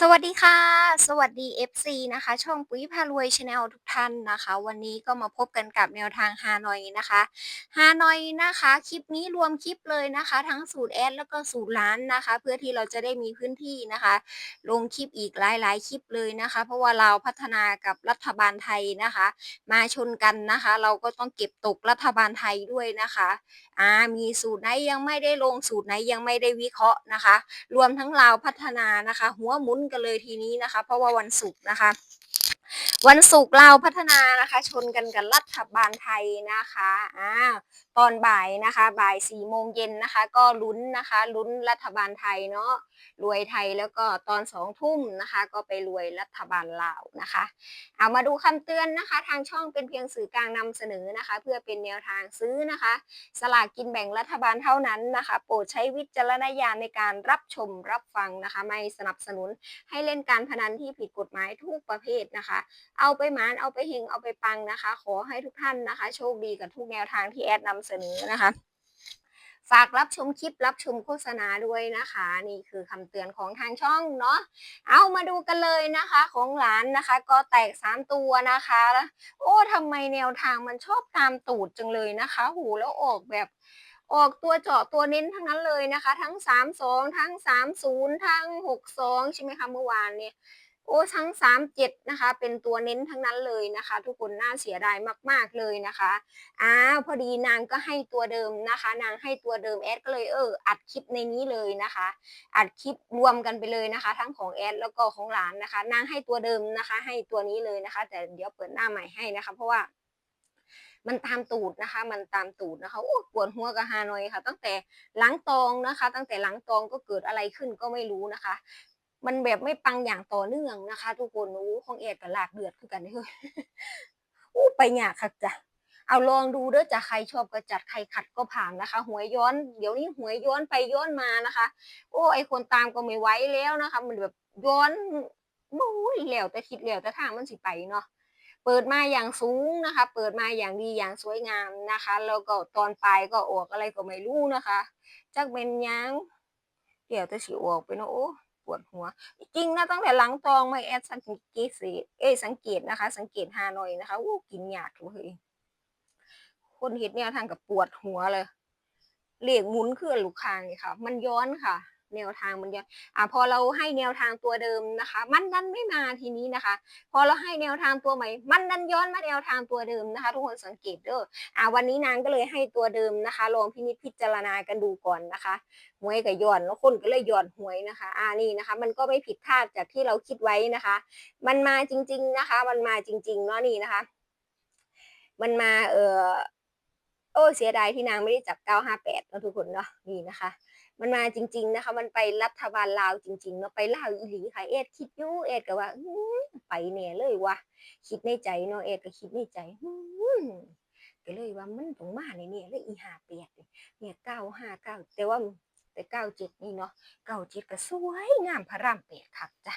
สวัสดีค่ะ สวัสดี FC นะคะ ช่องปุ๋ยพารวยชาแนลทุก ท่านนะคะ วันนี้ก็มาพบกันกับแนวทางฮานอยนะคะฮานอยนะคะคลิปนี้รวมคลิปเลยนะคะ ทั้งสูตรแอดแล้วก็สูตรล้านนะคะ เพื่อที่เราจะได้มีพื้นที่นะคะ ลงคลิปอีกหลายๆ คลิปเลยนะคะ เพราะว่าเราพัฒนากับรัฐบาลไทยนะคะ มาชนกันนะคะ เราก็ต้องเก็บตกรัฐบาลไทยด้วยนะคะอ่ามีสูตรไหนยังไม่ได้ลงสูตรไหนยังไม่ได้วิเคราะห์นะคะ รวมทั้งลาพัฒนานะคะ หัวหมุนกันเลยทีนี้นะคะ เพราะว่าวันศุกร์นะคะ วันศุกร์เราพัฒนานะคะ ชนกันกับรัฐบาลไทยนะคะอ่า ตอนบ่ายนะคะ บ่ายสี่โมงเย็นนะคะ ก็ลุ้นนะคะลุ้นรัฐบาลไทยเนาะรวยไทยแล้วก็ตอนสองทุ่มนะคะ ก็ไปรวยรัฐบาลลาวนะคะ เอามาดูคำเตือนนะคะ ทางช่องเป็นเพียงสื่อกลางนำเสนอนะคะ เพื่อเป็นแนวทางซื้อนะคะ สลากกินแบ่งรัฐบาลเท่านั้นนะคะ โปรดใช้วิจารณญาณในการรับชมรับฟังนะคะ ไม่สนับสนุนให้เล่นการพนันที่ผิดกฎหมายทุกประเภทนะคะ เอาไปหมานเอาไปเฮงเอาไปปังนะคะ ขอให้ทุกท่านนะคะ โชคดีกับทุกแนวทางที่แอดนำเสนอนะคะ ฝากรับชมคลิปรับชมโฆษณาด้วยนะคะ นี่คือคำเตือนของทางช่องเนาะเอามาดูกันเลยนะคะ ของหลานนะคะ ก็แตกสามตัวนะคะ โอ้ทำไมแนวทางมันชอบตามตูดจังเลยนะคะ หูแล้วออกแบบออกตัวเจาะตัวเน้นทั้งนั้นเลยนะคะ ทั้งสามสองทั้งสามศูนย์ทั้งหกสองใช่ไหมคะเมื่อวานเนี่ย โอ้ทั้งสามเจ็ดนะคะ เป็นตัวเน้นทั้งนั้นเลยนะคะ ทุกคนน่าเสียดายมาก ๆ เลยนะคะอ้าวพอดีนางก็ให้ตัวเดิมนะคะ นางให้ตัวเดิมแอดก็เลยเอออัดคลิปในนี้เลยนะคะ อัดคลิปรวมกันไปเลยนะคะ ทั้งของแอดแล้วก็ของหลานนะคะ นางให้ตัวเดิมนะคะ ให้ตัวนี้เลยนะคะ แต่เดี๋ยวเปิดหน้าใหม่ให้นะคะ เพราะว่ามันตามตูดนะคะ มันตามตูดนะคะ โอ้ปวดหัวกับฮานอยค่ะ ตั้งแต่หลังตองนะคะ ตั้งแต่หลังตองก็เกิดอะไรขึ้นก็ไม่รู้นะคะ มันแบบไม่ปังอย่างต่อเนื่องนะคะ ทุกคนโอ้ของเอ็ดกับหลากเดือดคือกันเฮ้ยอู้ไปหยากค่ะจ้ะเอาลองดูเด้อจ้ะใครชอบก็จัดใครขัดก็ผ่านนะคะ หวยย้อนเดี๋ยวนี้หวยย้อนไปย้อนมานะคะ โอ้ไอคนตามก็ไม่ไหวแล้วนะคะ มันแบบย้อนโอ้ยแล้วแต่คิดแล้วแต่ทางมันสิไปเนาะเปิดมาอย่างสูงนะคะ เปิดมาอย่างดีอย่างสวยงามนะคะ แล้วก็ตอนปลายก็ออกอะไรก็ไม่รู้นะคะจักเป็นยังเดี๋ยวจะสิออกไปเนาะ ปวดหัว จริงนะตั้งแต่หลังตองไม่แอดสังเกตสิเอ้สังเกตนะคะ สังเกตฮานอยนะคะอู้กินยากเฮ้ยคนเห็ดแนวทางกับปวดหัวเลยเหล็กหมุนเคลื่อนลูกคางค่ะ มันย้อนค่ะ แนวทางมันย้อนอ่าพอเราให้แนวทางตัวเดิมนะคะ มันดันไม่มาทีนี้นะคะ พอเราให้แนวทางตัวใหม่ มันดันย้อนมาแนวทางตัวเดิมนะคะ ทุกคนสังเกตเด้ออ่าวันนี้นางก็เลยให้ตัวเดิมนะคะลองพินิจพิจารณากันดูก่อนนะคะหวยกับย้อนแล้วคนก็เลยย้อนหวยนะคะอ่านี่นะคะ มันก็ไม่ผิดคาดจากที่เราคิดไว้นะคะ มันมาจริง ๆนะคะ มันมาจริงๆเนาะนี่นะคะ มันมาเออ โอ้เสียดายที่นางไม่ได้จับ 958นะทุกคนเนาะนี่นะคะ มันมาจริง ๆนะคะ มันไปรัฐบาลลาวจริงๆเนาะไปลาวอีหลีค่ะเอ็ดคิดยู่เอ็ดก็ว่าไปแน่เลยวะคิดในใจเนาะเอ็ดก็คิดในใจก็เลยว่ามันต้องมาเนี่ยเลยอีหาเนี่ยเนี่ย959แต่ว่า แต่97นี่เนาะเก้าเจ็ดก็สวยงามพระราม8ครับจ้ะ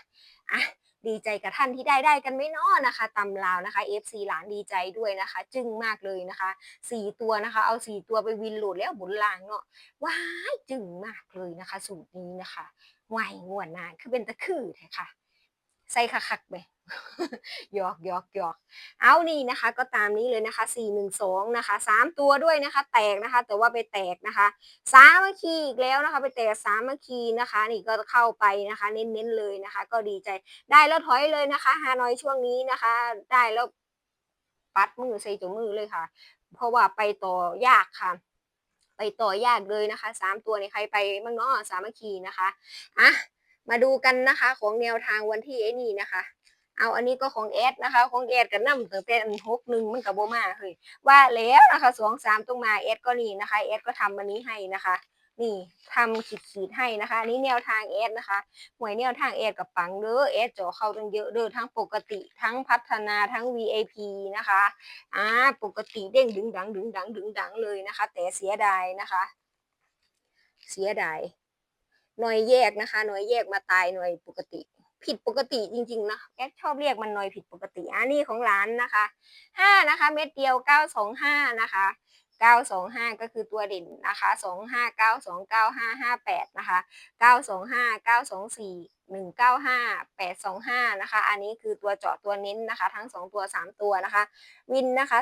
อะดีใจกับท่านที่ได้ได้กันไม่น้อนะคะตำลาวนะคะ FC หลานดีใจด้วยนะคะ จึ้งมากเลยนะคะสี่ตัวนะคะ เอาสี่ตัวไปวินโหลดแล้วบุญลางเนาะว้ายจึ้งมากเลยนะคะ สูตรนี้นะคะไหวงวนนานคือเป็นตะคือแท้ค่ะ ใส่คักๆไปหยอกหยอกหยอกเอานี่นะคะ ก็ตามนี้เลยนะคะสี่หนึ่งสองนะคะสามตัวด้วยนะคะ แตกนะคะ แต่ว่าไปแตกนะคะสามัคคีอีกแล้วนะคะ ไปแตกสามัคคีนะคะ นี่ก็เข้าไปนะคะ เน้นๆเลยนะคะ ก็ดีใจได้แล้วถอยเลยนะคะฮานอยช่วงนี้นะคะ ได้แล้วปัดมือใส่จมือเลยค่ะ เพราะว่าไปต่อยากค่ะไปต่อยากเลยนะคะสามตัวในใครไปบ้างเนาะสามัคคีนะคะอะ มาดูกันนะคะ ของแนวทางวันที่ไอ้นี่นะคะ เอาอันนี้ก็ของแอดนะคะ ของแอดกับน้ำตั้งแต่หกหนึ่งมันกับโบมาเฮ้ยว่าแล้วนะคะสองสามต้องมาแอดก็นี่นะคะแอดก็ทำอันนี้ให้นะคะนี่ทำขีดขีดให้นะคะอันนี้แนวทางแอดนะคะหวยแนวทางแอดกับปังเด้อแอดจ่อเข้าตั้งเยอะเด้อทั้งปกติทั้งพัฒนาทั้ง VIP นะคะอ่าปกติเด้งดึงดังดึงดังดึงดังเลยนะคะ แต่เสียดายนะคะ เสียดาย หน่วยแยกนะคะ หน่วยแยกมาตายหน่วยปกติ ผิดปกติจริงๆนะแอดชอบเรียกมันหน่วยผิดปกติอันนี้ของร้านนะคะห้านะคะ เม็ดเดียวเก้าสองห้านะคะ925 ก็คือตัวเด่นนะคะ 25929558 นะคะ 925 924 195 825 นะคะ อันนี้คือตัวเจาะตัวเน้นนะคะ ทั้ง 2 ตัว 3 ตัวนะคะ วินนะคะ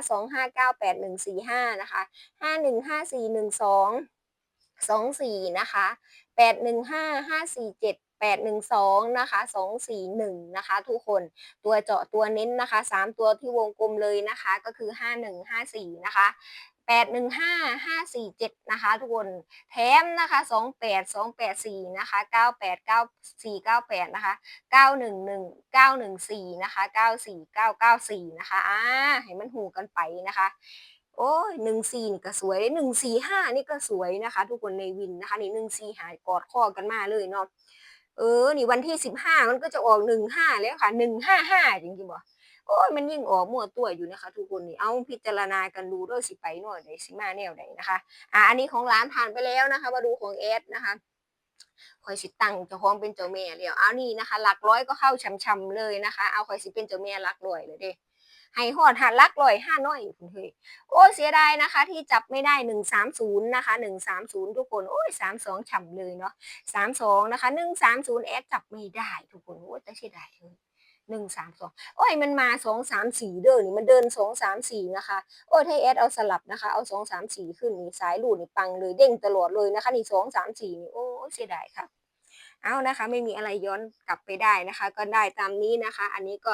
2598 145 นะคะ 515412 24 นะคะ 815 547 812นะคะ241นะคะ ทุกคนตัวเจาะตัวเน้นนะคะ 3 ตัวที่วงกลมเลยนะคะ ก็คือ 5154 นะคะ815 547 นะคะ ทุกคนแถมนะคะ28 284 นะคะ 98 9498 นะคะ 911 914 นะคะ 94994 นะคะอ่าให้มันหูกันไปนะคะ โอ้ยหนึ่งสี่นี่ก็สวยหนึ่งสี่ห้านี่ก็สวยนะคะ ทุกคนในวินนะคะ นี่หนึ่งสี่หายกอดข้อกันมาเลยเนาะเออ นี่วันที่สิบห้ามันก็จะออกหนึ่งห้าแล้วค่ะหนึ่งห้าห้าจริงๆบ่โอ้ยมันยิ่งออกมั่วตัวอยู่นะคะ ทุกคนนี่เอาพิจารณากันดูด้วยสิไปหน่อยใดสิมาแนวใดนะคะอ่าอันนี้ของร้านผ่านไปแล้วนะคะ มาดูของเอสนะคะคอยสิตั้งเจ้าของเป็นเจ้าแม่แล้วเอานี่นะคะ หลักร้อยก็เข้าช้ำๆเลยนะคะ เอาคอยสิเป็นเจ้าแม่หลักร้อยเลยเด้ ให้หอดหัดลักลอยห้าน้อยคุณเฮ้ยโอ้เสียดายนะคะ ที่จับไม่ได้หนึ่งสามศูนย์นะคะหนึ่งสามศูนย์ทุกคนโอ้ยสามสองฉ่ำเลยเนาะสามสองนะคะหนึ่งสามศูนย์แอดจับไม่ได้ทุกคนโอ้ยแต่เสียดายเลยหนึ่งสามสองโอ้ยมันมาสองสามสี่เดินนี่มันเดินสองสามสี่นะคะโอ้ยถ้าแอดเอาสลับนะคะ เอาสองสามสี่ขึ้นนี่สายหลุดนี่ปังเลยเด้งตลอดเลยนะคะนี่สองสามสี่นี่โอ้เสียดายค่ะ เอานะคะ ไม่มีอะไรย้อนกลับไปได้นะคะ ก็ได้ตามนี้นะคะ อันนี้ก็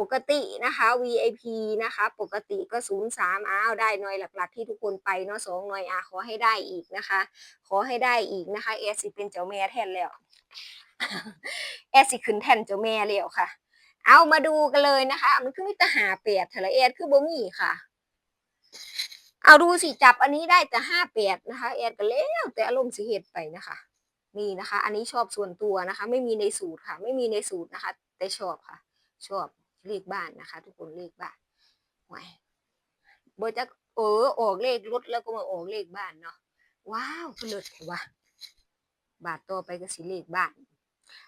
ปกตินะคะ VIP นะคะ ปกติก็ 03อ้าวได้หน่วยหลักๆ ที่ทุกคนไปเนาะสองหน่วยอะขอให้ได้อีกนะคะ ขอให้ได้อีกนะคะเอสิเป็นเจ้าแม่แทนแล้วเอสิขึ้นแทนเจ้าแม่แล้วค่ะ เอามาดูกันเลยนะคะ มันคือมิตรหาเปียดทะเลเอดคือบ่มีค่ะเอาดูสิจับอันนี้ได้แต่ห้าเปียดนะคะเอดก็แล้วแต่อารมณ์สิเหตุไปนะคะ มีนะคะ อันนี้ชอบส่วนตัวนะคะ ไม่มีในสูตรค่ะ ไม่มีในสูตรนะคะ แต่ชอบค่ะ ชอบเลขบ้านนะคะ ทุกคนเลขบ้านไว้เบอร์จะเออออกเลขรถแล้วก็มาออกเลขบ้านเนาะว้าวเพลิดว่ะบาทต่อไปก็สิเลขบ้าน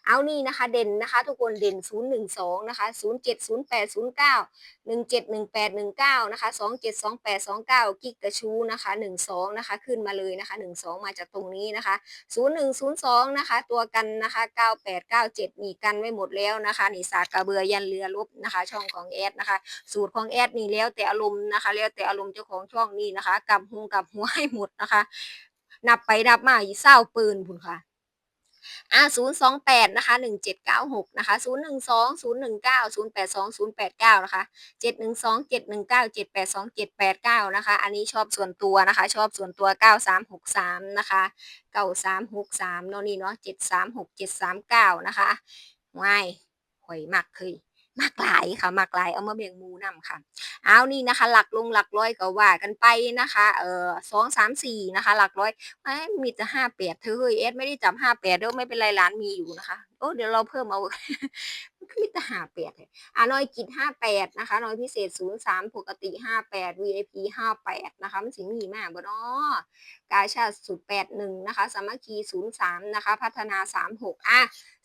เอานี่นะคะเด่นนะคะ ทุกคนเด่น 012 นะคะ 07 08 09 17 18 19 นะคะ 27 28 29 กิกกระชูนะคะ 12 นะคะ ขึ้นมาเลยนะคะ 12 มาจากตรงนี้นะคะ 0102 นะคะ ตัวกันนะคะ 9897 มีกันไว้หมดแล้วนะคะนี่สากกระเบือยันเรือลบนะคะ ช่องของแอดนะคะ สูตรของแอดนี่แล้วแต่อารมณ์นะคะ แล้วแต่อารมณ์เจ้าของช่องนี่นะคะกำหงกับหัวให้หมดนะคะ นับไปนับมาอีเศร้าปืนพุ่นค่ะ อ่า028นะคะ1796นะคะ012 019 082 089นะคะ712 719 782 789นะคะ อันนี้ชอบส่วนตัวนะคะ ชอบส่วนตัว9363นะคะ9363เนาะนี่เนาะ736 739นะคะง่ายหอยมักเคย มากหลายค่ะมากหลายเอามาเบี่ยงมูนำค่ะ เอานี่นะคะ หลักลงหลักร้อยก็ว่ากันไปนะคะเออสองสามสี่นะคะ หลักร้อยไม่มีแต่ห้าแปดเธอเฮ้ยเอสไม่ได้จับห้าแปดเด้อไม่เป็นไรร้านมีอยู่นะคะโอ้เดี๋ยวเราเพิ่มเอามีแต่ห้าแปดอะน้อยกิจห้าแปดนะคะน้อยพิเศษศูนย์สามปกติห้าแปด VIP ห้าแปดนะคะ มันสิมีมากบ่เนาะกาชาติสุดแปดหนึ่งนะคะสามัคคีศูนย์สามนะคะ พัฒนาสามหกอะ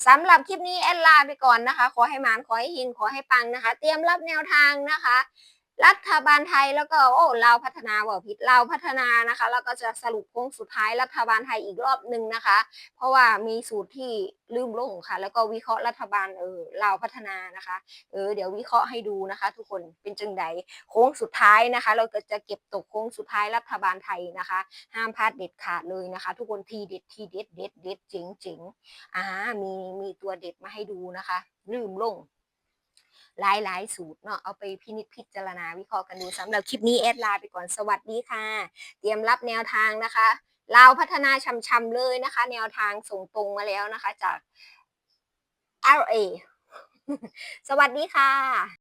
สำหรับคลิปนี้แอดลาไปก่อนนะคะ ขอให้มานขอให้หินขอให้ปังนะคะ เตรียมรับแนวทางนะคะ รัฐบาลไทยแล้วก็โอ้ลาพัฒนาบอกผิดลาพัฒนานะคะ แล้วก็จะสรุปโค้งสุดท้ายรัฐบาลไทยอีกรอบหนึ่งนะคะ เพราะว่ามีสูตรที่ลืมลงค่ะ แล้วก็วิเคราะห์รัฐบาลเออลาพัฒนานะคะเออเดี๋ยววิเคราะห์ให้ดูนะคะ ทุกคนเป็นจังไดโค้งสุดท้ายนะคะ เราก็จะเก็บตกโค้งสุดท้ายรัฐบาลไทยนะคะ ห้ามพลาดเด็ดขาดเลยนะคะ ทุกคนทีเด็ดทีเด็ดเด็ดเด็ดเจ๋งเจ๋งอ่ามีมีตัวเด็ดมาให้ดูนะคะ ลืมลง หลายหลายสูตรเนาะเอาไปพินิจพิจารณาวิเคราะห์กันดูสำหรับคลิปนี้แอดลาไปก่อนสวัสดีค่ะ เตรียมรับแนวทางนะคะลาวพัฒนาช่ำๆเลยนะคะ แนวทางส่งตรงมาแล้วนะคะจาก LA สวัสดีค่ะ